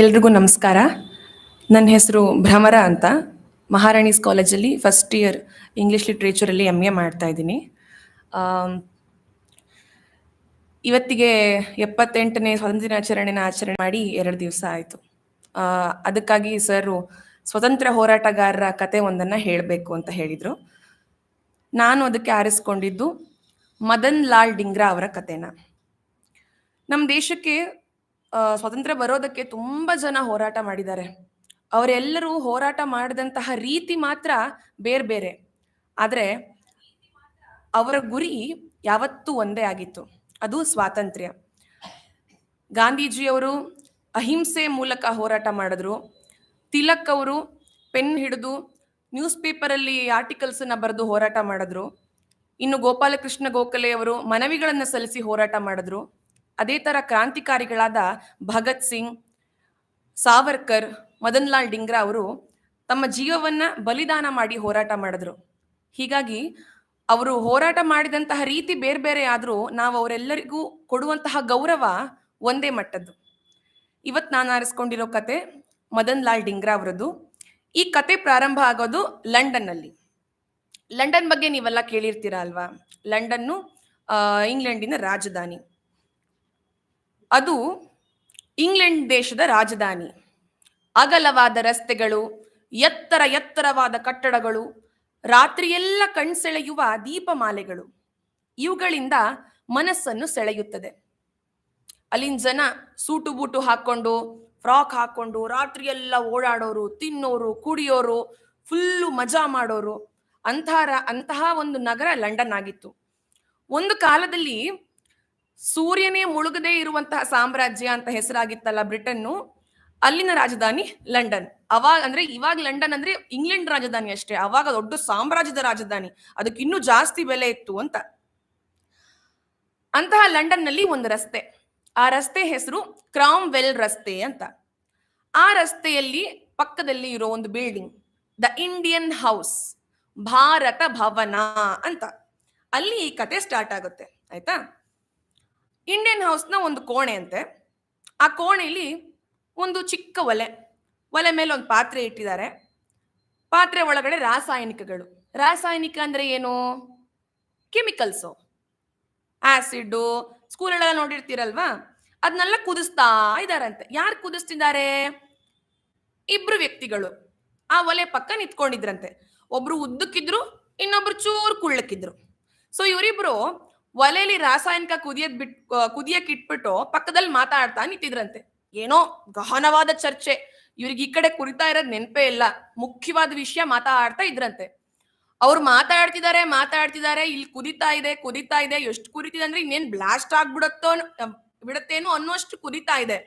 ಎಲ್ರಿಗೂ ನಮಸ್ಕಾರ. ನನ್ನ ಹೆಸರು ಭ್ರಮರ ಅಂತ. ಮಹಾರಾಣೀಸ್ ಕಾಲೇಜಲ್ಲಿ ಫಸ್ಟ್ ಇಯರ್ ಇಂಗ್ಲೀಷ್ ಲಿಟ್ರೇಚರಲ್ಲಿ ಎಂ ಎ ಮಾಡ್ತಾ ಇದ್ದೀನಿ. ಇವತ್ತಿಗೆ ಎಪ್ಪತ್ತೆಂಟನೇ ಸ್ವಾತಂತ್ರ್ಯ ದಿನಾಚರಣೆನ ಆಚರಣೆ ಮಾಡಿ ಎರಡು ದಿವಸ ಆಯಿತು. ಅದಕ್ಕಾಗಿ ಸರ್ ಸ್ವತಂತ್ರ ಹೋರಾಟಗಾರರ ಕತೆ ಒಂದನ್ನು ಹೇಳಬೇಕು ಅಂತ ಹೇಳಿದರು. ನಾನು ಅದಕ್ಕೆ ಆರಿಸ್ಕೊಂಡಿದ್ದು ಮದನ್ ಲಾಲ್ ಡಿಂಗ್ರಾ ಅವರ ಕತೆನ. ನಮ್ಮ ದೇಶಕ್ಕೆ ಸ್ವಾತಂತ್ರ್ಯ ಬರೋದಕ್ಕೆ ತುಂಬ ಜನ ಹೋರಾಟ ಮಾಡಿದ್ದಾರೆ. ಅವರೆಲ್ಲರೂ ಹೋರಾಟ ಮಾಡಿದಂತಹ ರೀತಿ ಮಾತ್ರ ಬೇರೆ ಬೇರೆ. ಆದರೆ, ಅವರ ಗುರಿ ಯಾವತ್ತೂ ಒಂದೇ ಆಗಿತ್ತು. ಅದು ಸ್ವಾತಂತ್ರ್ಯ. ಗಾಂಧೀಜಿಯವರು ಅಹಿಂಸೆ ಮೂಲಕ ಹೋರಾಟ ಮಾಡಿದ್ರು. ತಿಲಕ್ ಅವರು ಪೆನ್ ಹಿಡಿದು ನ್ಯೂಸ್ ಪೇಪರಲ್ಲಿ ಆರ್ಟಿಕಲ್ಸನ್ನು ಬರೆದು ಹೋರಾಟ ಮಾಡಿದ್ರು. ಇನ್ನು ಗೋಪಾಲಕೃಷ್ಣ ಗೋಖಲೆ ಅವರು ಮನವಿಗಳನ್ನು ಸಲ್ಲಿಸಿ ಹೋರಾಟ ಮಾಡಿದ್ರು. ಅದೇ ಥರ ಕ್ರಾಂತಿಕಾರಿಗಳಾದ ಭಗತ್ ಸಿಂಗ್, ಸಾವರ್ಕರ್ ಮದನ್ ಲಾಲ್ ಡಿಂಗ್ರಾ ಅವರು ತಮ್ಮ ಜೀವವನ್ನ ಬಲಿದಾನ ಮಾಡಿ ಹೋರಾಟ ಮಾಡಿದ್ರು. ಹೀಗಾಗಿ ಅವರು ಹೋರಾಟ ಮಾಡಿದಂತಹ ರೀತಿ ಬೇರೆ ಬೇರೆ ಆದರೂ ನಾವು ಅವರೆಲ್ಲರಿಗೂ ಕೊಡುವಂತಹ ಗೌರವ ಒಂದೇ ಮಟ್ಟದ್ದು. ಇವತ್ತು ನಾನು ಆರಿಸ್ಕೊಂಡಿರೋ ಕತೆ ಮದನ್ ಲಾಲ್ ಡಿಂಗ್ರಾ ಅವರದ್ದು. ಈ ಕತೆ ಪ್ರಾರಂಭ ಆಗೋದು ಲಂಡನ್ನಲ್ಲಿ. ಲಂಡನ್ ಬಗ್ಗೆ ನೀವೆಲ್ಲ ಕೇಳಿರ್ತೀರ ಅಲ್ವಾ? ಲಂಡನ್ನು ಇಂಗ್ಲೆಂಡಿನ ರಾಜಧಾನಿ. ಅದು ಇಂಗ್ಲೆಂಡ್ ದೇಶದ ರಾಜಧಾನಿ. ಅಗಲವಾದ ರಸ್ತೆಗಳು, ಎತ್ತರ ಎತ್ತರವಾದ ಕಟ್ಟಡಗಳು, ರಾತ್ರಿಯೆಲ್ಲ ಕಣ್ಸೆಳೆಯುವ ದೀಪಮಾಲೆಗಳು. ಇವುಗಳಿಂದ ಮನಸ್ಸನ್ನು ಸೆಳೆಯುತ್ತದೆ. ಅಲ್ಲಿನ ಜನ ಸೂಟು ಬೂಟು ಹಾಕೊಂಡು ಫ್ರಾಕ್ ಹಾಕೊಂಡು ರಾತ್ರಿಯೆಲ್ಲ ಓಡಾಡೋರು, ತಿನ್ನೋರು, ಕುಡಿಯೋರು, ಫುಲ್ಲು ಮಜಾ ಮಾಡೋರು. ಅಂತಹ ಅಂತಹ ಒಂದು ನಗರ ಲಂಡನ್ ಆಗಿತ್ತು. ಒಂದು ಕಾಲದಲ್ಲಿ ಸೂರ್ಯನೇ ಮುಳುಗದೇ ಇರುವಂತಹ ಸಾಮ್ರಾಜ್ಯ ಅಂತ ಹೆಸರಾಗಿತ್ತಲ್ಲ ಬ್ರಿಟನ್ನು, ಅಲ್ಲಿನ ರಾಜಧಾನಿ ಲಂಡನ್. ಅವಾಗ ಅಂದ್ರೆ ಇವಾಗ ಲಂಡನ್ ಅಂದ್ರೆ ಇಂಗ್ಲೆಂಡ್ ರಾಜಧಾನಿ ಅಷ್ಟೇ. ಅವಾಗ ದೊಡ್ಡ ಸಾಮ್ರಾಜ್ಯದ ರಾಜಧಾನಿ. ಅದಕ್ಕೆ ಇನ್ನೂ ಜಾಸ್ತಿ ಬೆಲೆ ಇತ್ತು ಅಂತ. ಅಂತಹ ಲಂಡನ್ನಲ್ಲಿ ಒಂದು ರಸ್ತೆ. ಆ ರಸ್ತೆ ಹೆಸರು ಕ್ರಾಮ್ವೆಲ್ ರಸ್ತೆ ಅಂತ. ಆ ರಸ್ತೆಯಲ್ಲಿ ಪಕ್ಕದಲ್ಲಿ ಇರೋ ಒಂದು building the Indian house Bharat Bhavan ಅಂತ. ಅಲ್ಲಿ ಈ ಕತೆ ಸ್ಟಾರ್ಟ್ ಆಗುತ್ತೆ. ಆಯ್ತಾ? ಇಂಡಿಯನ್ ಹೌಸ್ನ ಒಂದು ಕೋಣೆ ಅಂತೆ. ಆ ಕೋಣೆಯಲ್ಲಿ ಒಂದು ಚಿಕ್ಕ ಒಲೆ ಒಲೆ ಮೇಲೆ ಒಂದು ಪಾತ್ರೆ ಇಟ್ಟಿದ್ದಾರೆ. ಪಾತ್ರೆ ಒಳಗಡೆ ರಾಸಾಯನಿಕಗಳು. ರಾಸಾಯನಿಕ ಅಂದ್ರೆ ಏನು? ಕೆಮಿಕಲ್ಸು. ಆಸಿಡ್ಡು ಸ್ಕೂಲ್ಗಳೆಲ್ಲ ನೋಡಿರ್ತೀರಲ್ವಾ? ಅದನ್ನೆಲ್ಲ ಕುದಿಸ್ತಾ ಇದಾರಂತೆ ಯಾರು ಕುದಿಸ್ತಿದ್ದಾರೆ? ಇಬ್ರು ವ್ಯಕ್ತಿಗಳು. ಆ ಒಲೆ ಪಕ್ಕ ನಿಂತ್ಕೊಂಡಿದ್ರಂತೆ. ಒಬ್ರು ಉದ್ದಕ್ಕಿದ್ರು, ಇನ್ನೊಬ್ರು ಚೂರು ಕುಳ್ಳಕ್ಕಿದ್ರು. ಸೊ ಇವರಿಬ್ರು ಒಲೆಯಲ್ಲಿ ರಾಸಾಯನಿಕ ಕುದಿಯದ್ ಬಿಟ್ ಕುದಿಯಕ್ ಇಟ್ಬಿಟ್ಟು ಪಕ್ಕದಲ್ಲಿ ಮಾತಾಡ್ತಾ ನಿಂತಿದ್ರಂತೆ. ಏನೋ ಗಹನವಾದ ಚರ್ಚೆ. ಇವ್ರಿಗೆ ಈ ಕಡೆ ಕುರಿತಾ ಇರೋದ್ ನೆನಪೇ ಇಲ್ಲ. ಮುಖ್ಯವಾದ ವಿಷಯ ಮಾತಾಡ್ತಾ ಇದ್ರಂತೆ. ಅವ್ರು ಮಾತಾಡ್ತಿದ್ದಾರೆ ಮಾತಾಡ್ತಿದ್ದಾರೆ ಇಲ್ಲಿ ಕುದಿತಾ ಇದೆ ಕುದಿತಾ ಇದೆ, ಎಷ್ಟು ಕುರಿತಿದೆ ಅಂದ್ರೆ ಇನ್ನೇನ್ ಬ್ಲಾಸ್ಟ್ ಆಗ್ಬಿಡತ್ತೋ ಬಿಡತ್ತೇನೋ ಅನ್ನೋಷ್ಟು ಕುದಿತಾ ಇದೆ.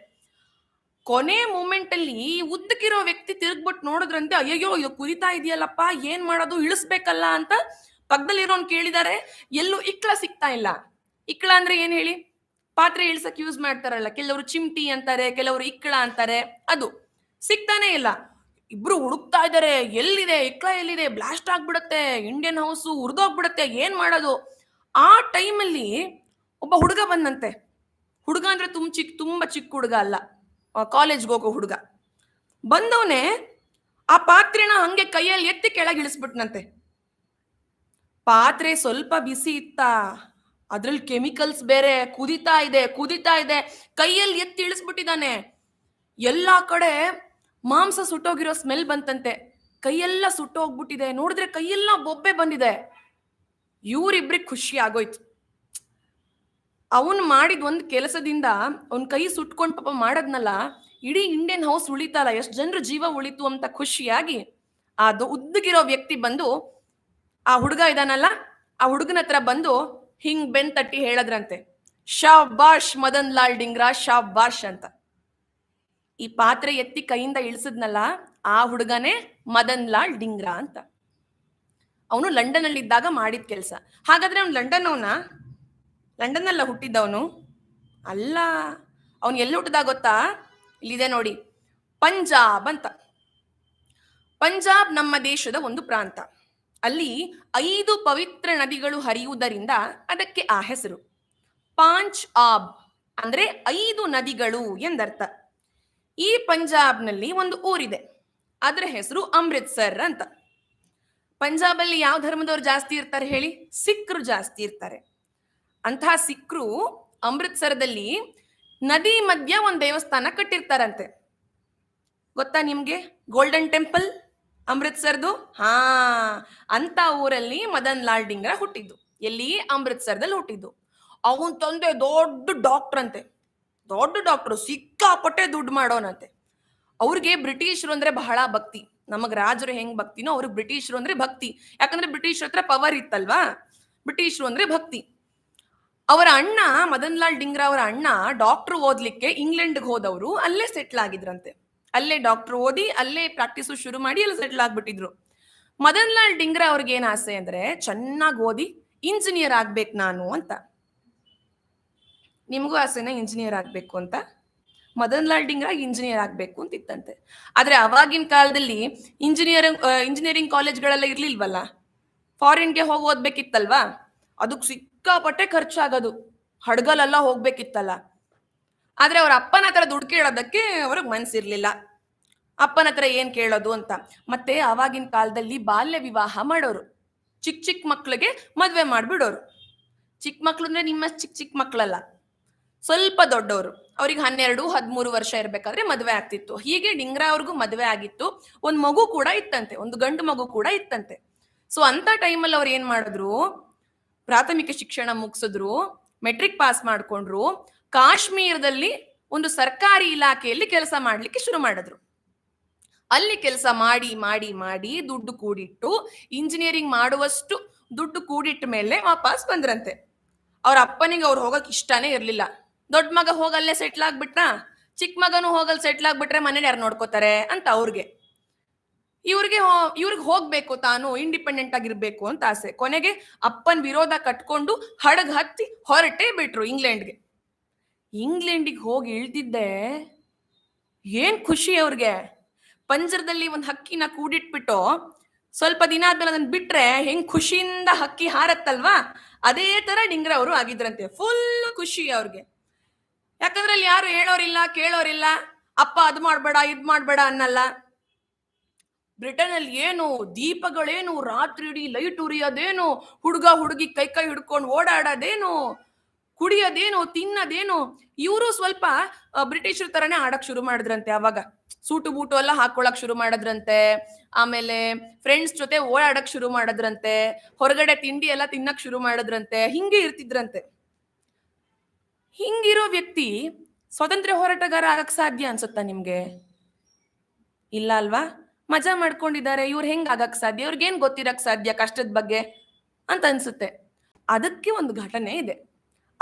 ಕೊನೆ ಮೂಮೆಂಟ್ ಅಲ್ಲಿ ಉದ್ದಕ್ಕಿರೋ ವ್ಯಕ್ತಿ ತಿರುಗ್ಬಿಟ್ಟು ನೋಡಿದ್ರಂತೆ, ಅಯ್ಯಯ್ಯೋ, ಇದು ಕುದಿತಾ ಇದೆಯಲ್ಲಪ್ಪ, ಏನ್ ಮಾಡೋದು, ಇಳಿಸ್ಬೇಕಲ್ಲ ಅಂತ ಪಕ್ಕದಲ್ಲಿರೋನ್ ಕೇಳಿದಾರೆ, ಎಲ್ಲೂ ಇಕ್ಳ ಸಿಗ್ತಾ ಇಲ್ಲ. ಇಕ್ಳ ಅಂದ್ರೆ ಏನ್ ಹೇಳಿ? ಪಾತ್ರೆ ಇಳ್ಸಕ್ ಯೂಸ್ ಮಾಡ್ತಾರಲ್ಲ, ಕೆಲವರು ಚಿಮ್ಟಿ ಅಂತಾರೆ, ಕೆಲವರು ಇಕ್ಳ ಅಂತಾರೆ, ಅದು. ಸಿಗ್ತಾನೆ ಇಲ್ಲ. ಇಬ್ರು ಹುಡುಕ್ತಾ ಇದಾರೆ, ಎಲ್ಲಿದೆ, ಇಕ್ಳ ಎಲ್ಲಿದೆ ಬ್ಲಾಸ್ಟ್ ಆಗ್ಬಿಡತ್ತೆ ಇಂಡಿಯನ್ ಹೌಸ್ ಹುರಿದೋಗ್ಬಿಡತ್ತೆ ಏನ್ ಮಾಡೋದು? ಆ ಟೈಮಲ್ಲಿ ಒಬ್ಬ ಹುಡುಗ ಬಂದಂತೆ. ಹುಡುಗ ಅಂದ್ರೆ ತುಂಬ ಚಿಕ್ಕ ತುಂಬಾ ಚಿಕ್ಕ ಹುಡುಗ ಅಲ್ಲ. ಕಾಲೇಜ್ಗೆ ಹೋಗೋ ಹುಡುಗ. ಬಂದವನೇ ಆ ಪಾತ್ರೆನ ಹಂಗೆ ಕೈಯಲ್ಲಿ ಎತ್ತಿ ಕೆಳಗೆ ಇಳಿಸ್ಬಿಟ್ನಂತೆ. ಪಾತ್ರೆ ಸ್ವಲ್ಪ ಬಿಸಿ ಇತ್ತ ಅದ್ರಲ್ಲಿ ಕೆಮಿಕಲ್ಸ್ ಬೇರೆ ಕುದಿತಾ ಇದೆ ಕುದಿತಾ ಇದೆ, ಕೈಯಲ್ಲಿ ಎತ್ತಿ ಇಳಿಸ್ಬಿಟ್ಟಿದ್ದಾನೆ. ಎಲ್ಲಾ ಕಡೆ ಮಾಂಸ ಸುಟ್ಟೋಗಿರೋ ಸ್ಮೆಲ್ ಬಂತಂತೆ. ಕೈಯೆಲ್ಲ ಸುಟ್ಟೋಗ್ಬಿಟ್ಟಿದೆ. ನೋಡಿದ್ರೆ ಕೈಯೆಲ್ಲ ಬೊಬ್ಬೆ ಬಂದಿದೆ. ಇವ್ರಿಬ್ರಿಗೆ ಖುಷಿ ಆಗೋಯ್ತು. ಅವನು ಮಾಡಿದ ಒಂದು ಕೆಲಸದಿಂದ ಅವನ ಕೈ ಸುಟ್ಕೊಂಡು ಪಾಪ ಮಾಡದ್ನಲ್ಲ, ಇಡೀ ಇಂಡಿಯನ್ ಹೌಸ್ ಉಳಿತಲ್ಲ, ಎಷ್ಟು ಜನರು ಜೀವ ಉಳಿತು ಅಂತ ಖುಷಿಯಾಗಿ ಅದು ಉದ್ದಗಿರೋ ವ್ಯಕ್ತಿ ಬಂದು ಆ ಹುಡುಗ ಇದಾನಲ್ಲ, ಆ ಹುಡುಗನ ಹತ್ರ ಬಂದು ಹಿಂಗ್ ಬೆನ್ ತಟ್ಟಿ ಹೇಳದ್ರಂತೆ, ಶಾಬಾಷ್ ಮದನ್ ಲಾಲ್ ಡಿಂಗ್ರಾ, ಶಾಬಾಷ್ ಅಂತ. ಈ ಪಾತ್ರೆ ಎತ್ತಿ ಕೈಯಿಂದ ಇಳಿಸಿದ್ನಲ್ಲ, ಆ ಹುಡುಗನೇ ಮದನ್ ಲಾಲ್ ಡಿಂಗ್ರಾ ಅಂತ. ಅವನು ಲಂಡನ್ ಅಲ್ಲಿ ಇದ್ದಾಗ ಮಾಡಿದ ಕೆಲಸ. ಹಾಗಾದ್ರೆ ಅವ್ನು ಲಂಡನ್ ಅವನ ಲಂಡನ್ ಅಲ್ಲ ಹುಟ್ಟಿದ್ದವನು? ಅಲ್ಲ, ಅವನು ಎಲ್ಲಿ ಹುಟ್ಟಿದ ಗೊತ್ತಾ? ಇಲ್ಲಿದೆ ನೋಡಿ, ಪಂಜಾಬ್ ಅಂತ. ಪಂಜಾಬ್ ನಮ್ಮ ದೇಶದ ಒಂದು ಪ್ರಾಂತ. ಅಲ್ಲಿ ಐದು ಪವಿತ್ರ ನದಿಗಳು ಹರಿಯುವುದರಿಂದ ಅದಕ್ಕೆ ಆ ಹೆಸರು. ಪಾಂಚ್ ಆಬ್ ಅಂದ್ರೆ ಐದು ನದಿಗಳು ಎಂದರ್ಥ. ಈ ಪಂಜಾಬ್ನಲ್ಲಿ ಒಂದು ಊರಿದೆ. ಅದರ ಹೆಸರು ಅಮೃತ್ಸರ್ ಅಂತ. ಪಂಜಾಬಲ್ಲಿ ಯಾವ ಧರ್ಮದವ್ರು ಜಾಸ್ತಿ ಇರ್ತಾರೆ ಹೇಳಿ? ಸಿಖ್ರು ಜಾಸ್ತಿ ಇರ್ತಾರೆ. ಅಂತಹ ಸಿಖ್ರು ಅಮೃತ್ಸರದಲ್ಲಿ ನದಿ ಮಧ್ಯ ಒಂದು ದೇವಸ್ಥಾನ ಕಟ್ಟಿರ್ತಾರಂತೆ. ಗೊತ್ತಾ ನಿಮ್ಗೆ? ಗೋಲ್ಡನ್ ಟೆಂಪಲ್ ಅಮೃತ್ಸರ್ದು? ಹಾ. ಅಂತ ಊರಲ್ಲಿ ಮದನ್ ಲಾಲ್ ಡಿಂಗ್ರಾ ಹುಟ್ಟಿದ್ದು. ಎಲ್ಲಿ? ಅಮೃತ್ಸರ್ದಲ್ಲಿ ಹುಟ್ಟಿದ್ದು. ಅವನ ತಂದೆ ದೊಡ್ಡ ಡಾಕ್ಟರ್ ಅಂತೆ. ದೊಡ್ಡ ಡಾಕ್ಟ್ರು ಸಿಕ್ಕಾಪಟ್ಟೆ ದುಡ್ಡು ಮಾಡೋನಂತೆ. ಅವ್ರಿಗೆ ಬ್ರಿಟಿಷರು ಅಂದ್ರೆ ಬಹಳ ಭಕ್ತಿ. ನಮಗ್ ರಾಜರು ಹೆಂಗ್ ಭಕ್ತಿನೋ ಅವ್ರಿಗೆ ಬ್ರಿಟಿಷರು ಅಂದ್ರೆ ಭಕ್ತಿ. ಯಾಕಂದ್ರೆ ಬ್ರಿಟಿಷರ ಹತ್ರ ಪವರ್ ಇತ್ತಲ್ವಾ? ಬ್ರಿಟಿಷರು ಅಂದ್ರೆ ಭಕ್ತಿ. ಅವರ ಅಣ್ಣ, ಮದನ್ ಲಾಲ್ ಡಿಂಗ್ರ ಅವರ ಅಣ್ಣ ಡಾಕ್ಟರ್ ಓದ್ಲಿಕ್ಕೆ ಇಂಗ್ಲೆಂಡ್ಗೆ ಹೋದವರು, ಅಲ್ಲೇ ಸೆಟ್ಲ್ ಆಗಿದ್ರಂತೆ. ಅಲ್ಲೇ ಡಾಕ್ಟರ್ ಓದಿ ಅಲ್ಲೇ ಪ್ರಾಕ್ಟೀಸು ಶುರು ಮಾಡಿ ಅಲ್ಲಿ ಸೆಟ್ಲ್ ಆಗ್ಬಿಟ್ಟಿದ್ರು. ಮದನ್ ಲಾಲ್ ಡಿಂಗ್ರಾ ಅವ್ರಿಗೆ ಏನ್ ಆಸೆ ಅಂದ್ರೆ ಚೆನ್ನಾಗಿ ಓದಿ ಇಂಜಿನಿಯರ್ ಆಗ್ಬೇಕು ನಾನು ಅಂತ. ನಿಮಗೂ ಆಸೆನ ಇಂಜಿನಿಯರ್ ಆಗ್ಬೇಕು ಅಂತ. ಮದನ್ ಲಾಲ್ ಡಿಂಗ್ರಾ ಇಂಜಿನಿಯರ್ ಆಗ್ಬೇಕು ಅಂತ ಇತ್ತಂತೆ. ಆದ್ರೆ ಅವಾಗಿನ ಕಾಲದಲ್ಲಿ ಇಂಜಿನಿಯರಿಂಗ್ ಇಂಜಿನಿಯರಿಂಗ್ ಕಾಲೇಜ್ಗಳೆಲ್ಲ ಇರ್ಲಿಲ್ವಲ್ಲ? ಫಾರಿನ್ಗೆ ಹೋಗಿ ಓದ್ಬೇಕಿತ್ತಲ್ವಾ? ಅದಕ್ಕೆ ಸಿಕ್ಕಾಪಟ್ಟೆ ಖರ್ಚಾಗೋದು. ಹಡ್ಗಲೆಲ್ಲ ಹೋಗ್ಬೇಕಿತ್ತಲ್ಲ. ಆದ್ರೆ ಅವ್ರ ಅಪ್ಪನ ಹತ್ರ ದುಡ್ಡು ಕೇಳೋದಕ್ಕೆ ಅವ್ರಿಗೆ ಮನ್ಸಿರ್ಲಿಲ್ಲ. ಅಪ್ಪನ ಹತ್ರ ಏನು ಕೇಳೋದು ಅಂತ. ಮತ್ತೆ ಆವಾಗಿನ ಕಾಲದಲ್ಲಿ ಬಾಲ್ಯ ವಿವಾಹ ಮಾಡೋರು. ಚಿಕ್ಕ ಚಿಕ್ಕ ಮಕ್ಳಿಗೆ ಮದುವೆ ಮಾಡಿಬಿಡೋರು. ಚಿಕ್ಕ ಮಕ್ಕಳು ಅಂದ್ರೆ ನಿಮ್ಮ ಚಿಕ್ಕ ಚಿಕ್ಕ ಮಕ್ಕಳಲ್ಲ ಸ್ವಲ್ಪ ದೊಡ್ಡವರು ಅವ್ರಿಗೆ ಹನ್ನೆರಡು, ಹದಿಮೂರು ವರ್ಷ ಇರಬೇಕಾದ್ರೆ ಮದುವೆ ಆಗ್ತಿತ್ತು. ಹೀಗೆ ಡಿಂಗ್ರಾ ಅವ್ರಿಗೂ ಮದುವೆ ಆಗಿತ್ತು. ಒಂದು ಮಗು ಕೂಡ ಇತ್ತಂತೆ. ಒಂದು ಗಂಡು ಮಗು ಕೂಡ ಇತ್ತಂತೆ. ಸೊ ಅಂತ ಟೈಮಲ್ಲಿ ಅವ್ರು ಏನು ಮಾಡಿದ್ರು? ಪ್ರಾಥಮಿಕ ಶಿಕ್ಷಣ ಮುಗಿಸಿದ್ರು. ಮೆಟ್ರಿಕ್ ಪಾಸ್ ಮಾಡ್ಕೊಂಡ್ರು. ಕಾಶ್ಮೀರದಲ್ಲಿ ಒಂದು ಸರ್ಕಾರಿ ಇಲಾಖೆಯಲ್ಲಿ ಕೆಲಸ ಮಾಡಲಿಕ್ಕೆ ಶುರು ಮಾಡಿದ್ರು. ಅಲ್ಲಿ ಕೆಲಸ ಮಾಡಿ ಮಾಡಿ ಮಾಡಿ ದುಡ್ಡು ಕೂಡಿಟ್ಟು ಇಂಜಿನಿಯರಿಂಗ್ ಮಾಡುವಷ್ಟು ದುಡ್ಡು ಕೂಡಿಟ್ಟ ಮೇಲೆ ವಾಪಸ್ ಬಂದ್ರಂತೆ. ಅವ್ರ ಅಪ್ಪನಿಗೆ ಅವ್ರು ಹೋಗಕ್ ಇಷ್ಟನೇ ಇರ್ಲಿಲ್ಲ. ದೊಡ್ಡ ಮಗ ಹೋಗಲ್ಲೇ ಸೆಟ್ಲ್ ಆಗ್ಬಿಟ್ರಾ ಚಿಕ್ಕ ಮಗನು ಹೋಗಲ್ ಸೆಟ್ಲ್ ಆಗ್ಬಿಟ್ರೆ ಮನೇಲಿ ಯಾರು ನೋಡ್ಕೋತಾರೆ ಅಂತ ಅವ್ರಿಗೆ. ಇವ್ರಿಗೆ ಇವ್ರಿಗೆ ಹೋಗ್ಬೇಕು ತಾನು ಇಂಡಿಪೆಂಡೆಂಟ್ ಆಗಿರ್ಬೇಕು ಅಂತ ಆಸೆ. ಕೊನೆಗೆ ಅಪ್ಪನ್ ವಿರೋಧ ಕಟ್ಕೊಂಡು ಹಡಗ್ ಹತ್ತಿ ಹೊರಟೇ ಬಿಟ್ರು ಇಂಗ್ಲೆಂಡ್ಗೆ ಇಂಗ್ಲೆಂಡಿಗೆ ಹೋಗಿ ಇಳ್ದಿದ್ದೆ. ಏನ್ ಖುಷಿ ಅವ್ರಿಗೆ. ಪಂಜರದಲ್ಲಿ ಒಂದು ಹಕ್ಕಿನ ಕೂಡಿಟ್ಬಿಟ್ಟು ಸ್ವಲ್ಪ ದಿನ ಆದ್ಮೇಲೆ ಅದನ್ನ ಬಿಟ್ರೆ ಹೆಂಗ್ ಖುಷಿಯಿಂದ ಹಕ್ಕಿ ಹಾರತ್ತಲ್ವಾ? ಅದೇ ತರ ಡಿಂಗ್ರ ಅವರು ಆಗಿದ್ರಂತೆ. ಫುಲ್ ಖುಷಿ ಅವ್ರಿಗೆ. ಯಾಕಂದ್ರೆ ಅಲ್ಲಿ ಯಾರು ಹೇಳೋರಿಲ್ಲ, ಕೇಳೋರಿಲ್ಲ, ಅಪ್ಪ ಅದು ಮಾಡ್ಬೇಡ, ಇದ್ ಮಾಡ್ಬೇಡ ಅನ್ನಲ್ಲ. ಬ್ರಿಟನ್ ಅಲ್ಲಿ ಏನು ದೀಪಗಳೇನು ರಾತ್ರಿ ಇಡೀ ಲೈಟ್ ಉರಿಯೋದೇನು ಹುಡುಗ ಹುಡುಗಿ ಕೈ ಕೈ ಹಿಡ್ಕೊಂಡು ಓಡಾಡೋದೇನು ಕುಡಿಯೋದೇನು, ತಿನ್ನೋದೇನು, ಇವರು ಸ್ವಲ್ಪ ಬ್ರಿಟಿಷರ್ ತರನೇ ಆಡಕ್ ಶುರು ಮಾಡಿದ್ರಂತೆ ಅವಾಗ. ಸೂಟು ಬೂಟು ಎಲ್ಲ ಹಾಕೊಳಕ್ ಶುರು ಮಾಡದ್ರಂತೆ. ಆಮೇಲೆ ಫ್ರೆಂಡ್ಸ್ ಜೊತೆ ಓಡಾಡಕ್ ಶುರು ಮಾಡದ್ರಂತೆ. ಹೊರಗಡೆ ತಿಂಡಿ ಎಲ್ಲ ತಿನ್ನಕ್ ಶುರು ಮಾಡಿದ್ರಂತೆ. ಹಿಂಗೆ ಇರ್ತಿದ್ರಂತೆ. ಹಿಂಗಿರೋ ವ್ಯಕ್ತಿ ಸ್ವಾತಂತ್ರ್ಯ ಹೋರಾಟಗಾರ ಆಗಕ್ ಸಾಧ್ಯ ಅನ್ಸುತ್ತಾ ನಿಮ್ಗೆ? ಇಲ್ಲ ಅಲ್ವಾ? ಮಜಾ ಮಾಡ್ಕೊಂಡಿದ್ದಾರೆ. ಇವ್ರು ಹೆಂಗ್ ಆಗಕ್ ಸಾಧ್ಯ? ಇವ್ರಿಗೇನ್ ಗೊತ್ತಿರಕ್ ಸಾಧ್ಯ ಕಷ್ಟದ ಬಗ್ಗೆ ಅಂತ ಅನ್ಸುತ್ತೆ. ಅದಕ್ಕೆ ಒಂದು ಘಟನೆ ಇದೆ.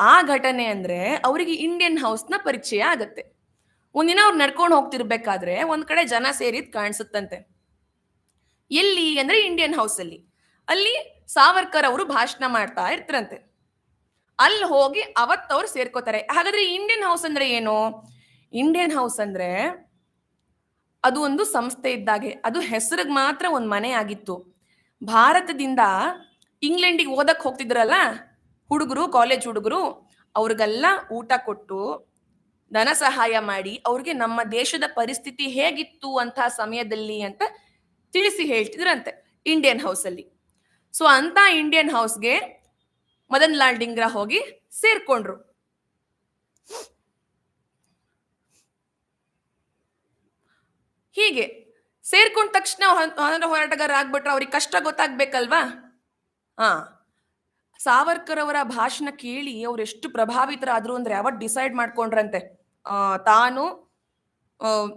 ಆ ಘಟನೆ ಅಂದ್ರೆ ಅವರಿಗೆ ಇಂಡಿಯನ್ ಹೌಸ್ನ ಪರಿಚಯ ಆಗತ್ತೆ. ಒಂದಿನ ಅವ್ರು ನಡ್ಕೊಂಡು ಹೋಗ್ತಿರ್ಬೇಕಾದ್ರೆ ಒಂದ್ ಕಡೆ ಜನ ಸೇರಿದ್ ಕಾಣಿಸುತ್ತಂತೆ. ಎಲ್ಲಿ ಅಂದ್ರೆ ಇಂಡಿಯನ್ ಹೌಸ್ ಅಲ್ಲಿ. ಅಲ್ಲಿ ಸಾವರ್ಕರ್ ಅವರು ಭಾಷಣ ಮಾಡ್ತಾ ಇರ್ತಾರಂತೆ. ಅಲ್ಲಿ ಹೋಗಿ ಅವತ್ತವ್ರು ಸೇರ್ಕೋತಾರೆ. ಹಾಗಾದ್ರೆ ಇಂಡಿಯನ್ ಹೌಸ್ ಅಂದ್ರೆ ಏನು? ಇಂಡಿಯನ್ ಹೌಸ್ ಅಂದ್ರೆ ಅದು ಒಂದು ಸಂಸ್ಥೆ ಇದ್ದಾಗೆ. ಅದು ಹೆಸರಿಗೆ ಮಾತ್ರ ಒಂದು ಮನೆ ಆಗಿತ್ತು. ಭಾರತದಿಂದ ಇಂಗ್ಲೆಂಡಿಗೆ ಓದಕ್ ಹೋಗ್ತಿದ್ರಲ್ಲ? ಹುಡುಗರು ಕಾಲೇಜ್ ಹುಡುಗರು ಅವ್ರಿಗೆಲ್ಲ ಊಟ ಕೊಟ್ಟು ಧನ ಸಹಾಯ ಮಾಡಿ ಅವ್ರಿಗೆ ನಮ್ಮ ದೇಶದ ಪರಿಸ್ಥಿತಿ ಹೇಗಿತ್ತು ಅಂತ ಸಮಯದಲ್ಲಿ ಅಂತ ತಿಳಿಸಿ ಹೇಳ್ತಿದ್ರಂತೆ ಇಂಡಿಯನ್ ಹೌಸ್ ಅಲ್ಲಿ. ಸೊ ಅಂತ ಇಂಡಿಯನ್ ಹೌಸ್ಗೆ ಮದನ್ ಲಾಲ್ ಡಿಂಗ್ರಾ ಹೋಗಿ ಸೇರ್ಕೊಂಡ್ರು. ಹೀಗೆ ಸೇರ್ಕೊಂಡ ತಕ್ಷಣ ಹೋರಾಟಗಾರ ಆಗ್ಬಿಟ್ರೆ ಅವ್ರಿಗೆ ಕಷ್ಟ ಗೊತ್ತಾಗ್ಬೇಕಲ್ವಾ? ಹಾ. ಸಾವರ್ಕರ್ ಅವರ ಭಾಷಣ ಕೇಳಿ ಅವ್ರು ಎಷ್ಟು ಪ್ರಭಾವಿತರಾದ್ರು ಅಂದ್ರೆ ಅವತ್ ಡಿಸೈಡ್ ಮಾಡ್ಕೊಂಡ್ರಂತೆ. ತಾನು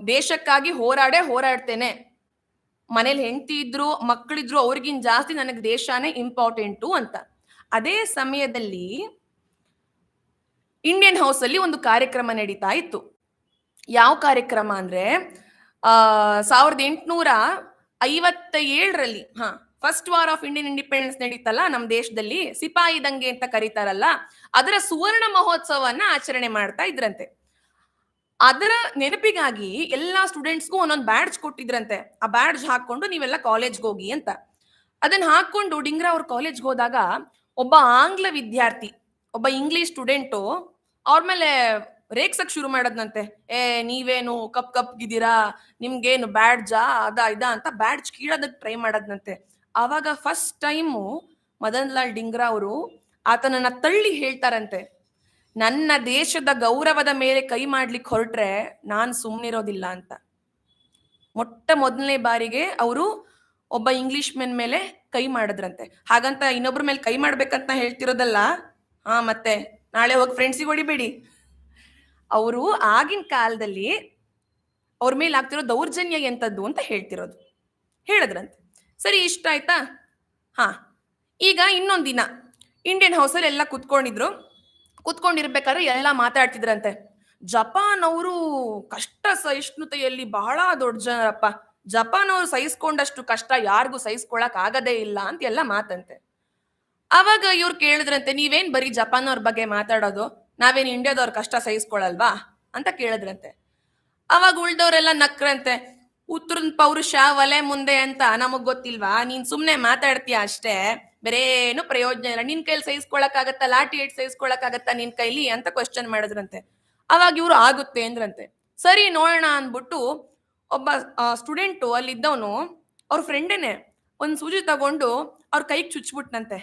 ದೇಶಕ್ಕಾಗಿ ಹೋರಾಡೇ ಹೋರಾಡ್ತೇನೆ. ಮನೇಲಿ ಹೆಂಡತಿ ಇದ್ರು ಮಕ್ಕಳಿದ್ರು ಅವ್ರಿಗಿನ್ ಜಾಸ್ತಿ ನನಗೆ ದೇಶನೇ ಇಂಪಾರ್ಟೆಂಟು ಅಂತ. ಅದೇ ಸಮಯದಲ್ಲಿ ಇಂಡಿಯನ್ ಹೌಸ್ ಅಲ್ಲಿ ಒಂದು ಕಾರ್ಯಕ್ರಮ ನಡೀತಾ ಇತ್ತು. ಯಾವ ಕಾರ್ಯಕ್ರಮ ಅಂದ್ರೆ, ಆ, ಸಾವಿರದ ಎಂಟುನೂರ ಐವತ್ತ ಏಳರಲ್ಲಿ ಹಾ first war of Indian independence ನಡೀತಲ್ಲ ನಮ್ಮ ದೇಶದಲ್ಲಿ ಸಿಪಾಯಿ ದಂಗೆ ಅಂತ ಕರೀತಾರಲ್ಲ, ಅದರ ಸುವರ್ಣ ಮಹೋತ್ಸವವನ್ನ ಆಚರಣೆ ಮಾಡ್ತಾ ಇದ್ರಂತೆ. ಅದರ ನೆನಪಿಗಾಗಿ ಎಲ್ಲಾ ಸ್ಟೂಡೆಂಟ್ಸ್ಗೂ ಒಂದೊಂದು ಬ್ಯಾಡ್ಜ್ ಕೊಟ್ಟಿದ್ರಂತೆ. ಆ ಬ್ಯಾಡ್ಜ್ ಹಾಕೊಂಡು ನೀವೆಲ್ಲ ಕಾಲೇಜ್ಗೆ ಹೋಗಿ ಅಂತ. ಅದನ್ನ ಹಾಕೊಂಡು ಡಿಂಗ್ರಾ ಅವ್ರ ಕಾಲೇಜ್ಗೆ ಹೋದಾಗ ಒಬ್ಬ ಆಂಗ್ಲ ವಿದ್ಯಾರ್ಥಿ, ಒಬ್ಬ ಇಂಗ್ಲಿಷ್ ಸ್ಟೂಡೆಂಟು ಅವ್ರ ಮೇಲೆ ರೇಕ್ಸಕ್ ಶುರು ಮಾಡದ್ನಂತೆ. ಏ, ನೀವೇನು ಕಪ್ ಕಪ್ಗಿದ್ದೀರಾ? ನಿಮ್ಗೇನು ಬ್ಯಾಡ್ಜಾ ಅದ, ಇದ ಅಂತ ಬ್ಯಾಡ್ಜ್ ಕೀಳೋದಕ್ಕೆ ಟ್ರೈ ಮಾಡದ್ನಂತೆ. ಅವಾಗ ಫಸ್ಟ್ ಟೈಮು ಮದನ್ ಲಾಲ್ ಡಿಂಗ್ರಾ ಅವರು ಆತನನ್ನ ತಳ್ಳಿ ಹೇಳ್ತಾರಂತೆ. ನನ್ನ ದೇಶದ ಗೌರವದ ಮೇಲೆ ಕೈ ಮಾಡ್ಲಿಕ್ಕೆ ಹೊರಟ್ರೆ ನಾನು ಸುಮ್ಮನಿರೋದಿಲ್ಲ ಅಂತ. ಮೊಟ್ಟ ಮೊದಲನೇ ಬಾರಿಗೆ ಅವರು ಒಬ್ಬ ಇಂಗ್ಲಿಷ್ ಮೆನ್ ಮೇಲೆ ಕೈ ಮಾಡಿದ್ರಂತೆ. ಹಾಗಂತ ಇನ್ನೊಬ್ರ ಮೇಲೆ ಕೈ ಮಾಡ್ಬೇಕಂತ ಹೇಳ್ತಿರೋದಲ್ಲ, ಹಾ ಮತ್ತೆ ನಾಳೆ ಹೋಗಿ ಫ್ರೆಂಡ್ಸಿಗೆ ಹೊಡಿಬೇಡಿ. ಅವರು ಆಗಿನ ಕಾಲದಲ್ಲಿ ಅವ್ರ ಮೇಲೆ ಆಗ್ತಿರೋ ದೌರ್ಜನ್ಯ ಎಂಥದ್ದು ಅಂತ ಹೇಳ್ತಿರೋದು. ಹೇಳಿದ್ರಂತೆ. ಸರಿ, ಇಷ್ಟ ಆಯ್ತಾ? ಹಾ. ಈಗ ಇನ್ನೊಂದು ದಿನ. ಇಂಡಿಯನ್ ಹೌಸಲ್ಲಿ ಎಲ್ಲ ಕುತ್ಕೊಂಡಿದ್ರು. ಕುತ್ಕೊಂಡಿರ್ಬೇಕಾದ್ರೆ ಎಲ್ಲ ಮಾತಾಡ್ತಿದ್ರಂತೆ. ಜಪಾನ್ ಅವರು ಕಷ್ಟ ಸಹಿಷ್ಣುತೆಯಲ್ಲಿ ಬಹಳ ದೊಡ್ಡ ಜನರಪ್ಪ. ಜಪಾನ್ ಅವರು ಸಹಿಸ್ಕೊಂಡಷ್ಟು ಕಷ್ಟ ಯಾರಿಗೂ ಸಹಿಸ್ಕೊಳಕ್ ಆಗದೇ ಇಲ್ಲ ಅಂತ ಎಲ್ಲ ಮಾತಂತೆ. ಅವಾಗ ಇವ್ರು ಕೇಳಿದ್ರಂತೆ, ನೀವೇನ್ ಬರೀ ಜಪಾನ್ ಅವ್ರ ಬಗ್ಗೆ ಮಾತಾಡೋದು? ನಾವೇನ್ ಇಂಡಿಯಾದವ್ರ ಕಷ್ಟ ಸಹಿಸ್ಕೊಳಲ್ವಾ? ಅಂತ ಕೇಳಿದ್ರಂತೆ. ಅವಾಗ ಉಳ್ದವ್ರೆಲ್ಲ ನಕ್ರಂತೆ. ಉತ್ತರದ ಪೌರುಷ ಒಲೆ ಮುಂದೆ ಅಂತ ನಮಗ್ ಗೊತ್ತಿಲ್ವಾ? ನೀನ್ ಸುಮ್ನೆ ಮಾತಾಡ್ತೀಯ ಅಷ್ಟೇ. ಬೇರೇನು ಪ್ರಯೋಜನ ಇಲ್ಲ. ನಿನ್ ಕೈಲಿ ಸಹಿಸ್ಕೊಳಕ್ ಆಗತ್ತಾ ಲಾಠಿ ಇಟ್ ಸಹಿಸ್ಕೊಳಕ್ ಆಗತ್ತಾ ನಿನ್ ಕೈಲಿ ಅಂತ ಕ್ವಶನ್ ಮಾಡಿದ್ರಂತೆ. ಅವಾಗ ಇವ್ರು ಆಗುತ್ತೆ ಅಂದ್ರಂತೆ. ಸರಿ ನೋಡೋಣ ಅಂದ್ಬಿಟ್ಟು ಒಬ್ಬ ಸ್ಟೂಡೆಂಟು ಅಲ್ಲಿದ್ದವನು ಅವ್ರ ಫ್ರೆಂಡೇನೆ ಒಂದ್ ಸೂಜಿ ತಗೊಂಡು ಅವ್ರ ಕೈಗೆ ಚುಚ್ಬಿಟ್ನಂತೆ.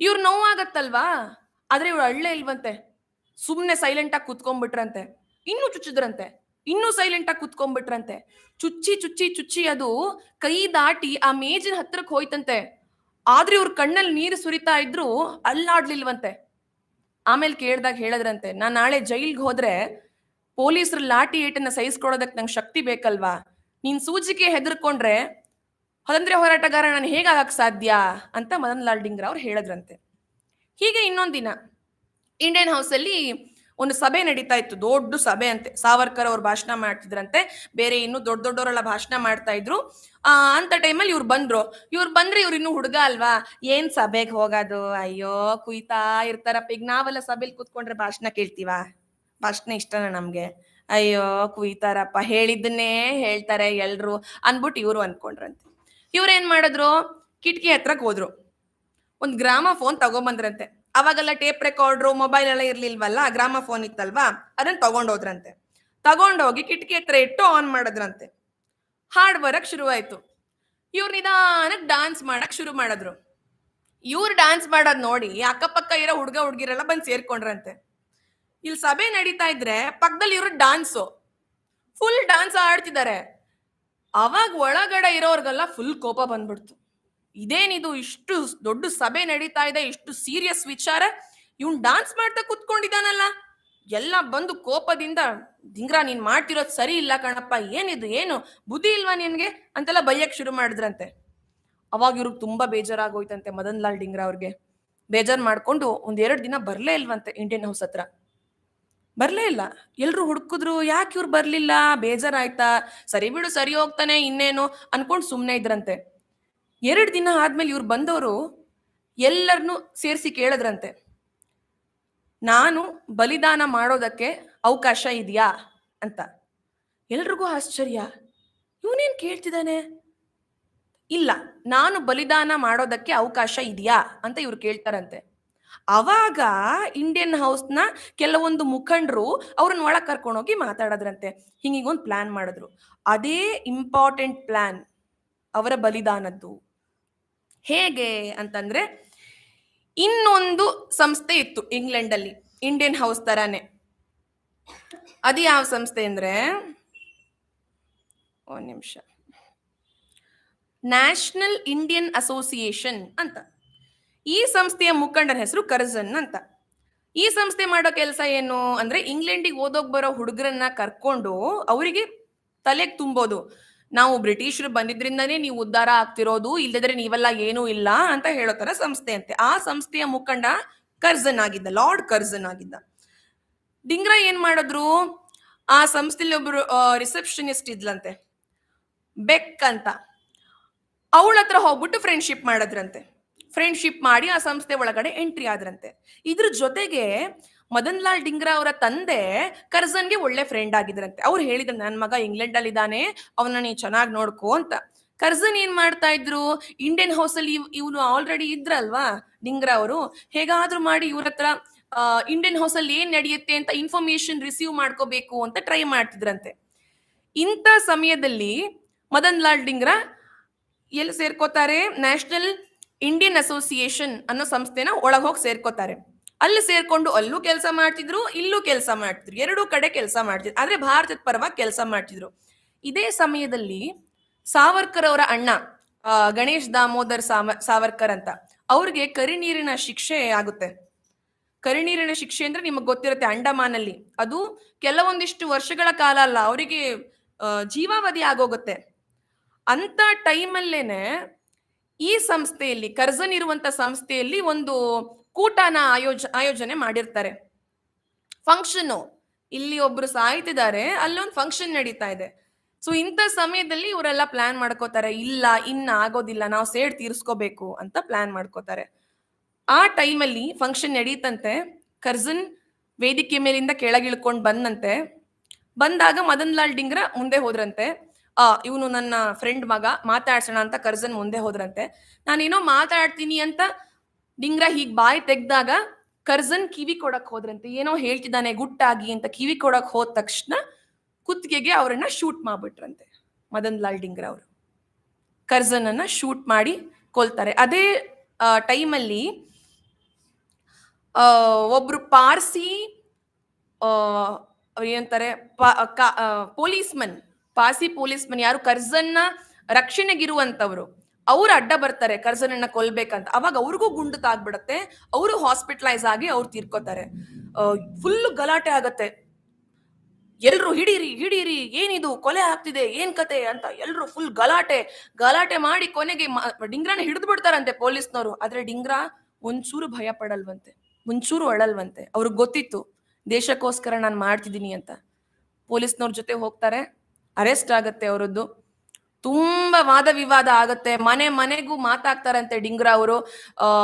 ಇವ್ರು ನೋವಾಗತ್ತಲ್ವಾ? ಆದ್ರೆ ಇವ್ರು ಅಳ್ಳೆ ಇಲ್ವಂತೆ. ಸುಮ್ನೆ ಸೈಲೆಂಟ್ ಆಗಿ ಕುತ್ಕೊಂಡ್ಬಿಟ್ರಂತೆ. ಇನ್ನೂ ಚುಚ್ಚಿದ್ರಂತೆ. ಇನ್ನೂ ಸೈಲೆಂಟ್ ಆಗಿ ಕುತ್ಕೊಂಡ್ಬಿಟ್ರಂತೆ. ಚುಚ್ಚಿ ಚುಚ್ಚಿ ಚುಚ್ಚಿ ಅದು ಕೈ ದಾಟಿ ಆ ಮೇಜಿನ ಹತ್ತಿರಕ್ಕೆ ಹೋಯ್ತಂತೆ. ಆದ್ರೆ ಇವ್ರ ಕಣ್ಣಲ್ಲಿ ನೀರು ಸುರಿತಾ ಇದ್ರು ಅಲ್ಲಾಡ್ಲಿಲ್ವಂತೆ. ಆಮೇಲೆ ಕೇಳ್ದಾಗ ಹೇಳಿದ್ರಂತೆ ನಾ ನಾಳೆ ಜೈಲ್ಗೆ ಹೋದ್ರೆ ಪೊಲೀಸರು ಲಾಠಿ ಏಟನ್ನ ಸಹಿಸ್ಕೊಡೋದಕ್ಕೆ ನಂಗೆ ಶಕ್ತಿ ಬೇಕಲ್ವಾ? ನೀನ್ ಸೂಜಿಗೆ ಹೆದರ್ಕೊಂಡ್ರೆ ಸ್ವಾತಂತ್ರ್ಯ ಹೋರಾಟಗಾರ ನಾನು ಹೇಗಾಗಕ್ ಸಾಧ್ಯ? ಅಂತ ಮದನ್ ಲಾಲ್ ಡಿಂಗ್ರ ಅವ್ರು ಹೇಳಿದ್ರಂತೆ. ಹೀಗೆ ಇನ್ನೊಂದಿನ ದಿನ. ಇಂಡಿಯನ್ ಹೌಸ್ ಅಲ್ಲಿ ಒಂದು ಸಭೆ ನಡೀತಾ ಇತ್ತು, ದೊಡ್ಡ ಸಭೆ ಅಂತೆ. ಸಾವರ್ಕರ್ ಅವ್ರು ಭಾಷಣ ಮಾಡ್ತಿದ್ರಂತೆ. ಬೇರೆ ಇನ್ನು ದೊಡ್ಡ ದೊಡ್ಡವರೆಲ್ಲ ಭಾಷಣ ಮಾಡ್ತಾ ಇದ್ರು. ಆ, ಅಂತ ಟೈಮಲ್ಲಿ ಇವ್ರು ಬಂದ್ರು. ಇವ್ರು ಬಂದ್ರೆ ಇವ್ರು ಇನ್ನು ಹುಡುಗ ಅಲ್ವಾ? ಏನ್ ಸಭೆಗೆ ಹೋಗೋದು? ಅಯ್ಯೋ, ಕುಯ್ತಾ ಇರ್ತಾರಪ್ಪ ಈಗ ನಾವೆಲ್ಲ ಸಭೆಲಿ ಕೂತ್ಕೊಂಡ್ರೆ ಭಾಷಣ ಕೇಳ್ತೀವ? ಭಾಷಣ ಇಷ್ಟನ ನಮ್ಗೆ? ಅಯ್ಯೋ, ಕುಯ್ತಾರಪ್ಪ. ಹೇಳಿದ್ದನ್ನೇ ಹೇಳ್ತಾರೆ ಎಲ್ರು ಅನ್ಬಿಟ್ಟು ಇವ್ರು ಅನ್ಕೊಂಡ್ರಂತೆ. ಇವ್ರು ಏನ್ ಮಾಡಿದ್ರು? ಕಿಟಕಿ ಹತ್ರಕ್ ಹೋದ್ರು. ಒಂದು ಗ್ರಾಮ ಫೋನ್ ತಗೊಂಬಂದ್ರಂತೆ. ಅವಾಗೆಲ್ಲ ಟೇಪ್ ರೆಕಾರ್ಡ್ರು ಮೊಬೈಲ್ ಎಲ್ಲ ಇರ್ಲಿಲ್ವಲ್ಲ ಗ್ರಾಮ ಫೋನ್ ಇತ್ತಲ್ವಾ? ಅದನ್ನ ತಗೊಂಡೋದ್ರಂತೆ. ತಗೊಂಡೋಗಿ ಕಿಟಕಿ ಹತ್ರ ಇಟ್ಟು ಆನ್ ಮಾಡಿದ್ರಂತೆ. ಹಾಡ್ ಬರಕ್ ಶುರುವಾಯ್ತು. ಇವ್ರು ನಿಧಾನಕ್ಕೆ ಡಾನ್ಸ್ ಮಾಡಕ್ ಶುರು ಮಾಡಿದ್ರು. ಇವ್ರು ಡಾನ್ಸ್ ಮಾಡೋದ್ ನೋಡಿ ಅಕ್ಕಪಕ್ಕ ಇರೋ ಹುಡ್ಗ, ಹುಡ್ಗಿರೆಲ್ಲ ಬಂದು ಸೇರ್ಕೊಂಡ್ರಂತೆ. ಇಲ್ಲಿ ಸಭೆ ನಡೀತಾ ಇದ್ರೆ ಪಕ್ಕದಲ್ಲಿ ಇವ್ರ ಡಾನ್ಸು ಫುಲ್ ಡಾನ್ಸ್ ಆಡ್ತಿದ್ದಾರೆ. ಅವಾಗ ಒಳಗಡೆ ಇರೋರ್ಗೆಲ್ಲ ಫುಲ್ ಕೋಪ ಬಂದ್ಬಿಡ್ತು. ಇದೇನಿದು ಇಷ್ಟು ದೊಡ್ಡ ಸಭೆ ನಡೀತಾ ಇದೆ, ಇಷ್ಟು ಸೀರಿಯಸ್ ವಿಚಾರ? ಇವನ್ ಡಾನ್ಸ್ ಮಾಡ್ತಾ ಕುತ್ಕೊಂಡಿದ್ದಾನಲ್ಲ. ಎಲ್ಲ ಬಂದು ಕೋಪದಿಂದ, ದಿಂಗ್ರಾ, ನೀನ್ ಮಾಡ್ತಿರೋದು ಸರಿ ಇಲ್ಲ ಕಣಪ್ಪ, ಏನಿದು, ಏನು? ಬುದ್ಧಿ ಇಲ್ವಾ ನಿನ್ಗೆ? ಅಂತೆಲ್ಲ ಬೈಯಕ್ ಶುರು ಮಾಡಿದ್ರಂತೆ. ಅವಾಗ ಇವ್ರಿಗೆ ತುಂಬಾ ಬೇಜಾರಾಗೋಯ್ತಂತೆ ಮದನ್ ಲಾಲ್ ಡಿಂಗ್ರಾ ಅವ್ರಿಗೆ. ಬೇಜಾರ್ ಮಾಡ್ಕೊಂಡು ಒಂದ್ ಎರಡ್ ದಿನ ಬರ್ಲೇ ಇಲ್ವಂತೆ ಇಂಡಿಯನ್ ಹೌಸ್ ಹತ್ರ. ಬರ್ಲೇ ಇಲ್ಲ. ಎಲ್ರು ಹುಡುಕಿದ್ರು, ಯಾಕೆ ಇವ್ರು ಬರ್ಲಿಲ್ಲ? ಬೇಜಾರಾಯ್ತಾ? ಸರಿ ಬಿಡು, ಸರಿ ಹೋಗ್ತಾನೆ, ಇನ್ನೇನು? ಅನ್ಕೊಂಡು ಸುಮ್ಮನೆ ಇದ್ರಂತೆ. ಎರಡ್ ದಿನ ಆದ್ಮೇಲೆ ಇವ್ರು ಬಂದವರು ಎಲ್ಲರನ್ನೂ ಸೇರಿಸಿ ಕೇಳಿದ್ರಂತೆ. ನಾನು ಬಲಿದಾನ ಮಾಡೋದಕ್ಕೆ ಅವಕಾಶ ಇದೆಯಾ ಅಂತ. ಎಲ್ರಿಗೂ ಆಶ್ಚರ್ಯ. ಇವನೇನ್ ಕೇಳ್ತಿದ್ದಾನೆ ಇಲ್ಲ, ನಾನು ಬಲಿದಾನ ಮಾಡೋದಕ್ಕೆ ಅವಕಾಶ ಇದೆಯಾ ಅಂತ ಇವ್ರು ಕೇಳ್ತಾರಂತೆ. ಅವಾಗ ಇಂಡಿಯನ್ ಹೌಸ್ನ ಕೆಲವೊಂದು ಮುಖಂಡರು ಅವ್ರನ್ನ ಒಳಗ್ ಕರ್ಕೊಂಡೋಗಿ ಮಾತಾಡದ್ರಂತೆ. ಹಿಂಗಿಗೊಂದು ಪ್ಲಾನ್ ಮಾಡಿದ್ರು. ಅದೇ ಇಂಪಾರ್ಟೆಂಟ್ ಪ್ಲಾನ್ ಅವರ ಬಲಿದಾನದ್ದು. ಹೇಗೆ ಅಂತಂದ್ರೆ, ಇನ್ನೊಂದು ಸಂಸ್ಥೆ ಇತ್ತು ಇಂಗ್ಲೆಂಡಲ್ಲಿ ಇಂಡಿಯನ್ ಹೌಸ್ ತರಾನೇ. ಅದು ಯಾವ ಸಂಸ್ಥೆ ಅಂದ್ರೆ, ಒಂದ್ ನಿಮಿಷ. ನ್ಯಾಷನಲ್ ಇಂಡಿಯನ್ ಅಸೋಸಿಯೇಷನ್ ಅಂತ. ಈ ಸಂಸ್ಥೆಯ ಮುಖಂಡನ ಹೆಸರು ಕರ್ಜನ್ ಅಂತ. ಈ ಸಂಸ್ಥೆ ಮಾಡೋ ಕೆಲಸ ಏನು ಅಂದ್ರೆ, ಇಂಗ್ಲೆಂಡಿಗೆ ಓದೋಗ್ ಬರೋ ಹುಡುಗರನ್ನ ಕರ್ಕೊಂಡು ಅವರಿಗೆ ತಲೆಗೆ ತುಂಬೋದು. ನಾವು ಬ್ರಿಟಿಷರು ಬಂದಿದ್ರಿಂದನೇ ನೀವು ಉದ್ಧಾರ ಆಗ್ತಿರೋದು ಇಲ್ಲದ್ರೆ ನೀವೆಲ್ಲ ಏನೂ ಇಲ್ಲ ಅಂತ ಹೇಳೋ ತರ ಸಂಸ್ಥೆ ಅಂತೆ ಆ ಸಂಸ್ಥೆಯ ಮುಖಂಡ ಕರ್ಜನ್ ಆಗಿದ್ದ, ಲಾರ್ಡ್ ಕರ್ಜನ್ ಆಗಿದ್ದ. ಡಿಂಗ್ರ ಏನ್ ಮಾಡಿದ್ರು? ಆ ಸಂಸ್ಥೆಲಿ ಒಬ್ರು ರಿಸೆಪ್ಷನಿಸ್ಟ್ ಇದ್ಲಂತೆ. ಬೆಕ್ ಅಂತ. ಅವಳ ಹತ್ರ ಹೋಗ್ಬಿಟ್ಟು ಫ್ರೆಂಡ್ಶಿಪ್ ಮಾಡಿದ್ರಂತೆ. ಫ್ರೆಂಡ್ಶಿಪ್ ಮಾಡಿ ಆ ಸಂಸ್ಥೆ ಒಳಗಡೆ ಎಂಟ್ರಿ ಆದ್ರಂತೆ. ಇದ್ರ ಜೊತೆಗೆ ಮದನ್ ಲಾಲ್ ಡಿಂಗ್ರಾ ಅವರ ತಂದೆ ಕರ್ಜನ್ಗೆ ಒಳ್ಳೆ ಫ್ರೆಂಡ್ ಆಗಿದ್ರಂತೆ ಅವ್ರು ಹೇಳಿದ್ರು ನನ್ನ ಮಗ ಇಂಗ್ಲೆಂಡ್ ಅಲ್ಲಿ ಇದ್ದಾನೆ ಅವನ ನೀ ಚೆನ್ನಾಗಿ ನೋಡ್ಕೋ ಅಂತ. ಕರ್ಜನ್ ಏನ್ ಮಾಡ್ತಾ ಇದ್ರು? ಇಂಡಿಯನ್ ಹೌಸ್ ಅಲ್ಲಿ ಇವನು ಆಲ್ರೆಡಿ ಇದ್ರಲ್ವಾ ಡಿಂಗ್ರಾ ಅವರು? ಹೇಗಾದ್ರೂ ಮಾಡಿ ಇವ್ರ ಹತ್ರ ಇಂಡಿಯನ್ ಹೌಸ್ ಅಲ್ಲಿ ಏನ್ ನಡೆಯುತ್ತೆ ಅಂತ ಇನ್ಫಾರ್ಮೇಶನ್ ರಿಸೀವ್ ಮಾಡ್ಕೋಬೇಕು ಅಂತ ಟ್ರೈ ಮಾಡ್ತಿದ್ರಂತೆ. ಇಂಥ ಸಮಯದಲ್ಲಿ ಮದನ್ ಲಾಲ್ ಡಿಂಗ್ರಾ ಎಲ್ಲಿ ಸೇರ್ಕೋತಾರೆ? ನ್ಯಾಷನಲ್ ಇಂಡಿಯನ್ ಅಸೋಸಿಯೇಷನ್ ಅನ್ನೋ ಸಂಸ್ಥೆನ ಒಳಗೆ ಹೋಗಿ ಸೇರ್ಕೋತಾರೆ. ಅಲ್ಲಿ ಸೇರ್ಕೊಂಡು ಅಲ್ಲೂ ಕೆಲಸ ಮಾಡ್ತಿದ್ರು, ಇಲ್ಲೂ ಕೆಲಸ ಮಾಡ್ತಿದ್ರು. ಎರಡೂ ಕಡೆ ಕೆಲಸ ಮಾಡ್ತಿದ್ರು. ಆದ್ರೆ ಭಾರತದ ಪರವಾಗಿ ಕೆಲಸ ಮಾಡ್ತಿದ್ರು. ಇದೇ ಸಮಯದಲ್ಲಿ ಸಾವರ್ಕರ್ ಅವರ ಅಣ್ಣ ಗಣೇಶ್ ದಾಮೋದರ್ ಸಾಮ, ಸಾವರ್ಕರ್ ಅಂತ, ಅವ್ರಿಗೆ ಕರಿನೀರಿನ ಶಿಕ್ಷೆ ಆಗುತ್ತೆ. ಕರಿನೀರಿನ ಶಿಕ್ಷೆ ಅಂದ್ರೆ ನಿಮಗೆ ಗೊತ್ತಿರುತ್ತೆ ಅಂಡಮಾನಲ್ಲಿ. ಅದು ಕೆಲವೊಂದಿಷ್ಟು ವರ್ಷಗಳ ಕಾಲ ಅಲ್ಲ, ಅವರಿಗೆ ಜೀವಾವಧಿ ಆಗೋಗುತ್ತೆ. ಅಂತ ಟೈಮಲ್ಲೇನೆ ಈ ಸಂಸ್ಥೆಯಲ್ಲಿ, ಕರ್ಜನ್ ಇರುವಂತ ಸಂಸ್ಥೆಯಲ್ಲಿ ಒಂದು ಕೂಟನ ಆಯೋಜ, ಆಯೋಜನೆ ಮಾಡಿರ್ತಾರೆ. ಫಂಕ್ಷನ್ ಇಲ್ಲಿ ಒಬ್ರು ಸಾಯ್ತಿದ್ದಾರೆ, ಅಲ್ಲೊಂದು ಫಂಕ್ಷನ್ ನಡೀತಾ ಇದೆ. ಸೊ ಇಂಥ ಸಮಯದಲ್ಲಿ ಇವರೆಲ್ಲ ಪ್ಲಾನ್ ಮಾಡ್ಕೋತಾರೆ, ಇಲ್ಲ, ಇನ್ನ ಆಗೋದಿಲ್ಲ, ನಾವು ಸೇಡ್ ತೀರಿಸ್ಕೋಬೇಕು ಅಂತ ಪ್ಲಾನ್ ಮಾಡ್ಕೋತಾರೆ. ಆ ಟೈಮಲ್ಲಿ ಫಂಕ್ಷನ್ ನಡೀತಂತೆ. ಕರ್ಜನ್ ವೇದಿಕೆ ಮೇಲಿಂದ ಕೆಳಗಿಳ್ಕೊಂಡು ಬಂದಂತೆ. ಬಂದಾಗ ಮದನ್ ಲಾಲ್ ಡಿಂಗ್ರ ಮುಂದೆ ಹೋದ್ರಂತೆ. ಆ, ಇವನು ನನ್ನ ಫ್ರೆಂಡ್ ಮಗ, ಮಾತಾಡ್ಸೋಣ ಅಂತ ಕರ್ಜನ್ ಮುಂದೆ ಹೋದ್ರಂತೆ. ನಾನೇನೋ ಮಾತಾಡ್ತೀನಿ ಅಂತ ಡಿಂಗ್ರ ಹೀಗ್ ಬಾಯಿ ತೆಗ್ದಾಗ ಕರ್ಜನ್ ಕಿವಿ ಕೊಡಕ್ ಹೋದ್ರಂತೆ. ಏನೋ ಹೇಳ್ತಿದ್ದಾನೆ ಗುಟ್ಟಾಗಿ ಅಂತ ಕಿವಿ ಕೊಡಕ್ ಹೋದ ತಕ್ಷಣ ಕುತ್ತಿಗೆಗೆ ಅವರನ್ನ ಶೂಟ್ ಮಾಡ್ಬಿಟ್ರಂತೆ. ಮದನ್ ಲಾಲ್ ಡಿಂಗ್ರ ಅವರು. ಕರ್ಜನ್ ಅನ್ನ ಶೂಟ್ ಮಾಡಿ ಕೊಲ್ತಾರೆ. ಅದೇ ಟೈಮಲ್ಲಿ ಒಬ್ರು ಪಾರ್ಸಿ ಏನಂತಾರೆ ಏನಂತಾರೆ ಪೊಲೀಸ್ಮನ್, ಪಾರ್ಸಿ ಪೊಲೀಸ್ ಮನ್ ಯಾರು ಕರ್ಜನ್ನ ರಕ್ಷಣೆಗಿರುವಂತವ್ರು. ಅವ್ರು ಅಡ್ಡ ಬರ್ತಾರೆ, ಕರ್ಜನನ್ನ ಕೊಲ್ಬೇಕಂತ. ಅವಾಗ ಅವ್ರಿಗೂ ಗುಂಡು ತಾಗ್ಬಿಡತ್ತೆ. ಅವರು ಹಾಸ್ಪಿಟಲೈಸ್ ಆಗಿ ಅವ್ರು ತೀರ್ಕೋತಾರೆ. ಫುಲ್ ಗಲಾಟೆ ಆಗತ್ತೆ. ಎಲ್ರು ಹಿಡೀರಿ ಹಿಡೀರಿ, ಏನಿದು, ಕೊಲೆ ಆಗ್ತಿದೆ, ಏನ್ ಕತೆ ಅಂತ ಎಲ್ರು ಫುಲ್ ಗಲಾಟೆ. ಗಲಾಟೆ ಮಾಡಿ ಕೊನೆಗೆ ಡಿಂಗ್ರಾನ ಹಿಡಿದು ಬಿಡ್ತಾರಂತೆ ಪೊಲೀಸ್ನವರು. ಆದ್ರೆ ಡಿಂಗ್ರಾ ಒಂಚೂರು ಭಯ ಪಡಲ್ವಂತೆ. ಒಂಚೂರು ಅಳಲ್ವಂತೆ. ಅವ್ರಿಗೆ ಗೊತ್ತಿತ್ತು, ದೇಶಕ್ಕೋಸ್ಕರ ನಾನು ಮಾಡ್ತಿದ್ದೀನಿ ಅಂತ. ಪೊಲೀಸ್ನವ್ರ ಜೊತೆ ಹೋಗ್ತಾರೆ ಅರೆಸ್ಟ್ ಆಗತ್ತೆ ಅವರದ್ದು. ತುಂಬಾ ವಾದ ವಿವಾದ ಆಗತ್ತೆ. ಮನೆ ಮನೆಗೂ ಮಾತಾಗ್ತಾರಂತೆ ಡಿಂಗ್ರಾ ಅವರು.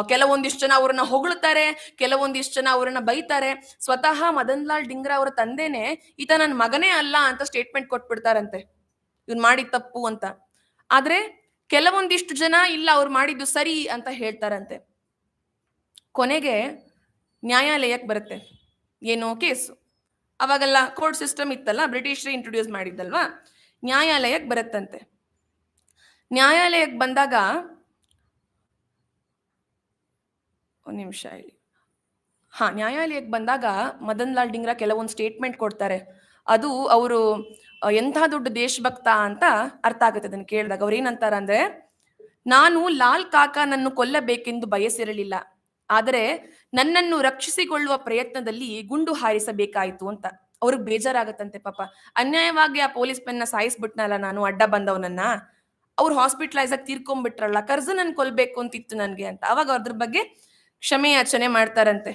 ಕೆಲವೊಂದಿಷ್ಟು ಜನ ಅವ್ರನ್ನ ಹೊಗಳ್ತಾರೆ, ಕೆಲವೊಂದಿಷ್ಟು ಜನ ಅವ್ರನ್ನ ಬೈತಾರೆ. ಸ್ವತಃ ಮದನ್ ಲಾಲ್ ಡಿಂಗ್ರಾ ಅವರ ತಂದೆನೆ ಈತ ನನ್ನ ಮಗನೇ ಅಲ್ಲ ಅಂತ ಸ್ಟೇಟ್ಮೆಂಟ್ ಕೊಟ್ಬಿಡ್ತಾರಂತೆ. ಇವ್ನ್ ಮಾಡಿದ ತಪ್ಪು ಅಂತ. ಆದ್ರೆ ಕೆಲವೊಂದಿಷ್ಟು ಜನ ಇಲ್ಲ ಅವ್ರು ಮಾಡಿದ್ದು ಸರಿ ಅಂತ ಹೇಳ್ತಾರಂತೆ. ಕೊನೆಗೆ ನ್ಯಾಯಾಲಯಕ್ಕೆ ಬರುತ್ತೆ. ಏನೋ ಕೇಸು. ಅವಾಗೆಲ್ಲ ಕೋರ್ಟ್ ಸಿಸ್ಟಮ್ ಇತ್ತಲ್ಲ, ಬ್ರಿಟಿಷರು ಇಂಟ್ರೊಡ್ಯೂಸ್ ಮಾಡಿದ್ದಲ್ವಾ? ನ್ಯಾಯಾಲಯಕ್ಕೆ ಬರುತ್ತಂತೆ. ನ್ಯಾಯಾಲಯಕ್ಕೆ ಬಂದಾಗ ಒಂದು ನಿಮಿಷ ಹೇಳಿ ಹಾ, ನ್ಯಾಯಾಲಯಕ್ಕೆ ಬಂದಾಗ ಮದನ್ ಲಾಲ್ ಡಿಂಗ್ರಾ ಕೆಲವೊಂದು ಸ್ಟೇಟ್ಮೆಂಟ್ ಕೊಡ್ತಾರೆ. ಅದು ಅವರು ಎಂಥ ದೊಡ್ಡ ದೇಶಭಕ್ತ ಅಂತ ಅರ್ಥ ಆಗುತ್ತೆ ಅದನ್ನು ಕೇಳಿದಾಗ. ಅವ್ರು ಏನಂತಾರ ಅಂದ್ರೆ, ನಾನು ಲಾಲ್ ಕಾಕಾನನ್ನು ಕೊಲ್ಲಬೇಕೆಂದು ಬಯಸಿರಲಿಲ್ಲ. ಆದರೆ ನನ್ನನ್ನು ರಕ್ಷಿಸಿಕೊಳ್ಳುವ ಪ್ರಯತ್ನದಲ್ಲಿ ಗುಂಡು ಹಾರಿಸಬೇಕಾಯಿತು ಅಂತ. ಅವ್ರಿಗೆ ಬೇಜಾರಾಗತ್ತಂತೆ ಪಾಪ. ಅನ್ಯಾಯವಾಗಿ ಆ ಪೊಲೀಸ್ ಮೆನ್ನ ಸಾಯಿಸ್ಬಿಟ್ನಲ್ಲ ನಾನು, ಅಡ್ಡ ಬಂದವನನ್ನ. ಅವ್ರು ಹಾಸ್ಪಿಟಲೈಸ್ ಆಗಿ ತೀರ್ಕೊಂಡ್ಬಿಟ್ರಲ್ಲ, ಕರ್ಜನನ್ ಕೊಲ್ಬೇಕು ಅಂತಿತ್ತು ನನ್ಗೆ ಅಂತ. ಅವಾಗ ಅದ್ರ ಬಗ್ಗೆ ಕ್ಷಮೆ ಯಾಚನೆ ಮಾಡ್ತಾರಂತೆ.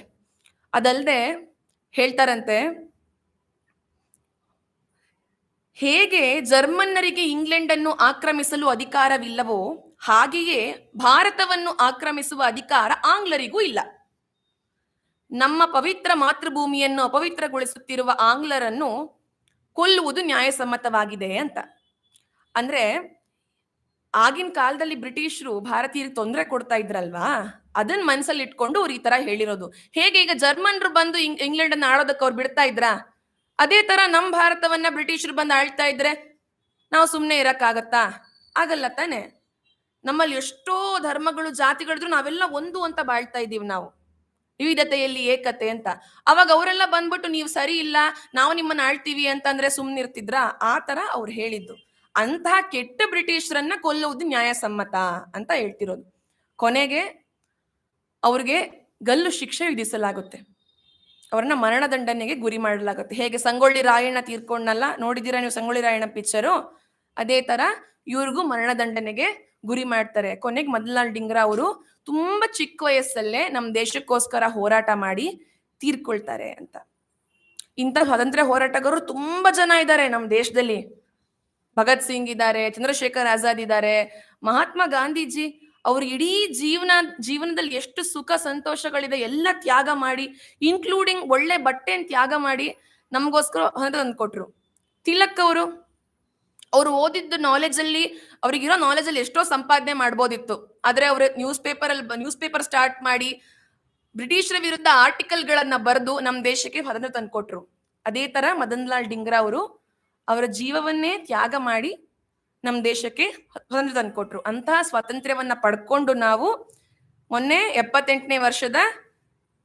ಅದಲ್ಲದೆ ಹೇಳ್ತಾರಂತೆ, ಹೇಗೆ ಜರ್ಮನ್ನರಿಗೆ ಇಂಗ್ಲೆಂಡ್ ಅನ್ನು ಆಕ್ರಮಿಸಲು ಅಧಿಕಾರವಿಲ್ಲವೋ, ಹಾಗೆಯೇ ಭಾರತವನ್ನು ಆಕ್ರಮಿಸುವ ಅಧಿಕಾರ ಆಂಗ್ಲರಿಗೂ ಇಲ್ಲ. ನಮ್ಮ ಪವಿತ್ರ ಮಾತೃಭೂಮಿಯನ್ನು ಅಪವಿತ್ರಗೊಳಿಸುತ್ತಿರುವ ಆಂಗ್ಲರನ್ನು ಕೊಲ್ಲುವುದು ನ್ಯಾಯಸಮ್ಮತವಾಗಿದೆ ಅಂತ. ಅಂದ್ರೆ ಆಗಿನ ಕಾಲದಲ್ಲಿ ಬ್ರಿಟಿಷರು ಭಾರತೀಯರಿಗೆ ತೊಂದರೆ ಕೊಡ್ತಾ ಇದ್ರಲ್ವಾ? ಅದನ್ನ ಮನಸ್ಸಲ್ಲಿ ಇಟ್ಕೊಂಡು ಅವ್ರು ಈ ತರ ಹೇಳಿರೋದು. ಹೇಗೆ ಈಗ ಜರ್ಮನ್ರು ಬಂದು ಇಂಗ್- ಇಂಗ್ಲೆಂಡ್ ಅನ್ನ ಆಳೋದಕ್ಕೆ ಅವ್ರು ಬಿಡ್ತಾ ಇದ್ರಾ? ಅದೇ ತರ ನಮ್ ಭಾರತವನ್ನ ಬ್ರಿಟಿಷರು ಬಂದು ಆಳ್ತಾ ಇದ್ರೆ ನಾವು ಸುಮ್ಮನೆ ಇರಕ್ಕಾಗತ್ತಾ? ಆಗಲ್ಲ ತಾನೆ. ನಮ್ಮಲ್ಲಿ ಎಷ್ಟೋ ಧರ್ಮಗಳು, ಜಾತಿಗಳಿದ್ರು ನಾವೆಲ್ಲ ಒಂದು ಅಂತ ಬಾಳ್ತಾ ಇದ್ದೀವಿ ನಾವು. ವಿವಿಧತೆಯಲ್ಲಿ ಏಕತೆ ಅಂತ. ಅವಾಗ ಅವರೆಲ್ಲ ಬಂದ್ಬಿಟ್ಟು ನೀವು ಸರಿ ಇಲ್ಲ, ನಾವು ನಿಮ್ಮನ್ನ ಆಳ್ತೀವಿ ಅಂತಂದ್ರೆ ಸುಮ್ನಿರ್ತಿದ್ರ? ಆ ತರ ಅವ್ರು ಹೇಳಿದ್ದು. ಅಂತಹ ಕೆಟ್ಟ ಬ್ರಿಟಿಷರನ್ನ ಕೊಲ್ಲುವುದು ನ್ಯಾಯಸಮ್ಮತ ಅಂತ ಹೇಳ್ತಿರೋದು. ಕೊನೆಗೆ ಅವ್ರಿಗೆ ಗಲ್ಲು ಶಿಕ್ಷೆ ವಿಧಿಸಲಾಗುತ್ತೆ. ಅವ್ರನ್ನ ಮರಣದಂಡನೆಗೆ ಗುರಿ ಮಾಡಲಾಗುತ್ತೆ. ಹೇಗೆ ಸಂಗೊಳ್ಳಿ ರಾಯಣ್ಣ ತೀರ್ಕೊಂಡಲ್ಲ ನೋಡಿದ್ದೀರಾ ನೀವು ಸಂಗೊಳ್ಳಿ ರಾಯಣ್ಣ ಪಿಕ್ಚರು? ಅದೇ ತರ ಇವ್ರಿಗೂ ಮರಣದಂಡನೆಗೆ ಗುರಿ ಮಾಡ್ತಾರೆ. ಕೊನೆಗೆ ಮದ್ಲಾಲ್ ಡಿಂಗ್ರಾ ಅವರು ತುಂಬಾ ಚಿಕ್ಕ ವಯಸ್ಸಲ್ಲೇ ನಮ್ಮ ದೇಶಕ್ಕೋಸ್ಕರ ಹೋರಾಟ ಮಾಡಿ ತೀರ್ಕೊಳ್ತಾರೆ ಅಂತ. ಇಂಥ ಸ್ವಾತಂತ್ರ್ಯ ಹೋರಾಟಗಾರರು ತುಂಬಾ ಜನ ಇದ್ದಾರೆ ನಮ್ಮ ದೇಶದಲ್ಲಿ. ಭಗತ್ ಸಿಂಗ್ ಇದ್ದಾರೆ, ಚಂದ್ರಶೇಖರ್ ಆಜಾದ್ ಇದ್ದಾರೆ, ಮಹಾತ್ಮ ಗಾಂಧೀಜಿ ಅವ್ರ ಇಡೀ ಜೀವನ, ಜೀವನದಲ್ಲಿ ಎಷ್ಟು ಸುಖ ಸಂತೋಷಗಳಿದೆ ಎಲ್ಲ ತ್ಯಾಗ ಮಾಡಿ ಇನ್ಕ್ಲೂಡಿಂಗ್ ಒಳ್ಳೆ ಬಟ್ಟೆ ತ್ಯಾಗ ಮಾಡಿ ನಮಗೋಸ್ಕರ ತಂದು ಕೊಟ್ರು. ತಿಲಕ್ ಅವರು, ಅವ್ರು ಓದಿದ್ದ ನಾಲೆಜ್ ಅಲ್ಲಿ ಅವ್ರಿಗಿರೋ ನಾಲೆಜ್ ಅಲ್ಲಿ ಎಷ್ಟೋ ಸಂಪಾದನೆ ಮಾಡ್ಬೋದಿತ್ತು. ಆದ್ರೆ ಅವ್ರ ನ್ಯೂಸ್ ಪೇಪರ್ ಅಲ್ಲಿ ನ್ಯೂಸ್ ಪೇಪರ್ ಸ್ಟಾರ್ಟ್ ಮಾಡಿ ಬ್ರಿಟಿಷರ ವಿರುದ್ಧ ಆರ್ಟಿಕಲ್ಗಳನ್ನ ಬರೆದು ನಮ್ಮ ದೇಶಕ್ಕೆ ಸ್ವಾತಂತ್ರ್ಯ ತಂದ್ಕೊಟ್ರು ಅದೇ ತರ ಮದನ್ ಲಾಲ್ ಡಿಂಗ್ರಾ ಅವರು ಅವರ ಜೀವವನ್ನೇ ತ್ಯಾಗ ಮಾಡಿ ನಮ್ಮ ದೇಶಕ್ಕೆ ಸ್ವಾತಂತ್ರ್ಯ ತಂದುಕೊಟ್ರು ಅಂತಹ ಸ್ವಾತಂತ್ರ್ಯವನ್ನ ಪಡ್ಕೊಂಡು ನಾವು ಮೊನ್ನೆ ಎಪ್ಪತ್ತೆಂಟನೇ ವರ್ಷದ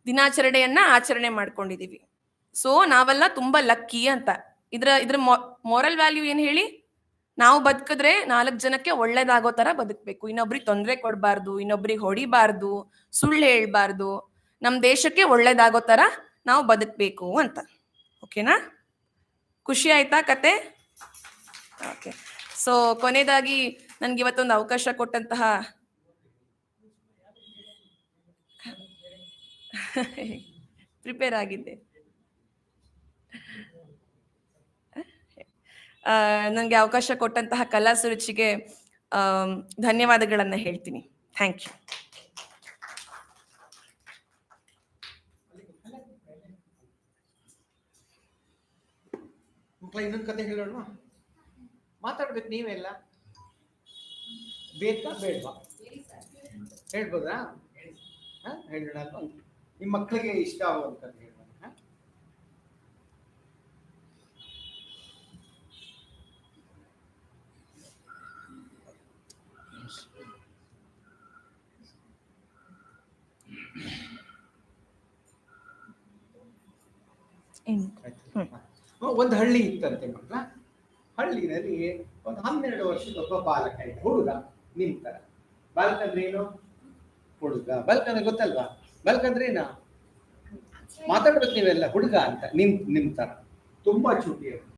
ದಿನಾಚರಣೆಯನ್ನ ಆಚರಣೆ ಮಾಡ್ಕೊಂಡಿದೀವಿ. ಸೊ ನಾವೆಲ್ಲ ತುಂಬಾ ಲಕ್ಕಿ ಅಂತ. ಇದ್ರ ಇದ್ರ ಮೋರಲ್ ವ್ಯಾಲ್ಯೂ ಏನ್ ಹೇಳಿ? ನಾವು ಬದುಕಿದ್ರೆ ನಾಲ್ಕು ಜನಕ್ಕೆ ಒಳ್ಳೇದಾಗೋ ತರ ಬದುಕ್ಬೇಕು. ಇನ್ನೊಬ್ರಿಗೆ ತೊಂದರೆ ಕೊಡಬಾರ್ದು, ಇನ್ನೊಬ್ರಿಗೆ ಹೊಡಿಬಾರ್ದು, ಸುಳ್ಳು ಹೇಳ್ಬಾರ್ದು. ನಮ್ಮ ದೇಶಕ್ಕೆ ಒಳ್ಳೇದಾಗೋ ತರ ನಾವು ಬದುಕ್ಬೇಕು ಅಂತ. ಓಕೆನಾ ಖುಷಿ ಆಯ್ತಾ ಕತೆ? ಓಕೆ. ಸೊ ಕೊನೆಯದಾಗಿ ನನ್ಗೆ ಇವತ್ತೊಂದು ಅವಕಾಶ ಕೊಟ್ಟಂತಹ ಪ್ರಿಪೇರ್ ಆಗಿದ್ದೆ. ನನಗೆ ಅವಕಾಶ ಕೊಟ್ಟಂತಹ ಕಲಾ ಸುರುಚಿಗೆ ಧನ್ಯವಾದಗಳನ್ನು ಹೇಳ್ತೀನಿ. Thank you. ಮಕ್ಕಳ ಇನ್ನೊಂದು ಕತೆ ಹೇಳೋಣ ಮಾತಾಡ್ಬೇಕು ನೀವೆಲ್ಲ ಬೇಕಾ ಬೇಡವಾ? ಹೇಳ್ಬೋದಾ? ಹೇಳೋಣ? ನಿಮ್ಮ ಮಕ್ಕಳಿಗೆ ಇಷ್ಟ ಆಗುವಂತ ಕತೆ ಹೇಳೋಣ. ಹಾ? ಒಂದು ಹಳ್ಳಿ ಇತ್ತಂತೆ ಮಕ್ಕಳ ಹಳ್ಳಿನಲ್ಲಿ ಒಂದು ಹನ್ನೆರಡು ವರ್ಷದ ಒಬ್ಬ ಬಾಲಕ ಇದ್ದ, ಹುಡುಗ ನಿಂತರ ಬಾಲಕ ಅಂದ್ರೆ ಏನು? ಹುಡುಗ. ಬಾಲಕ ಅಂದ್ರೆ ಗೊತ್ತಲ್ವಾ? ಬಾಲಕ ಅಂದ್ರೆ ಏನ? ಮಾತಾಡ್ಬೇಕು ನೀವೆಲ್ಲ, ಹುಡುಗ ಅಂತ ನಿಮ್ ನಿಂತರ ತುಂಬಾ ಚೂಟಿ.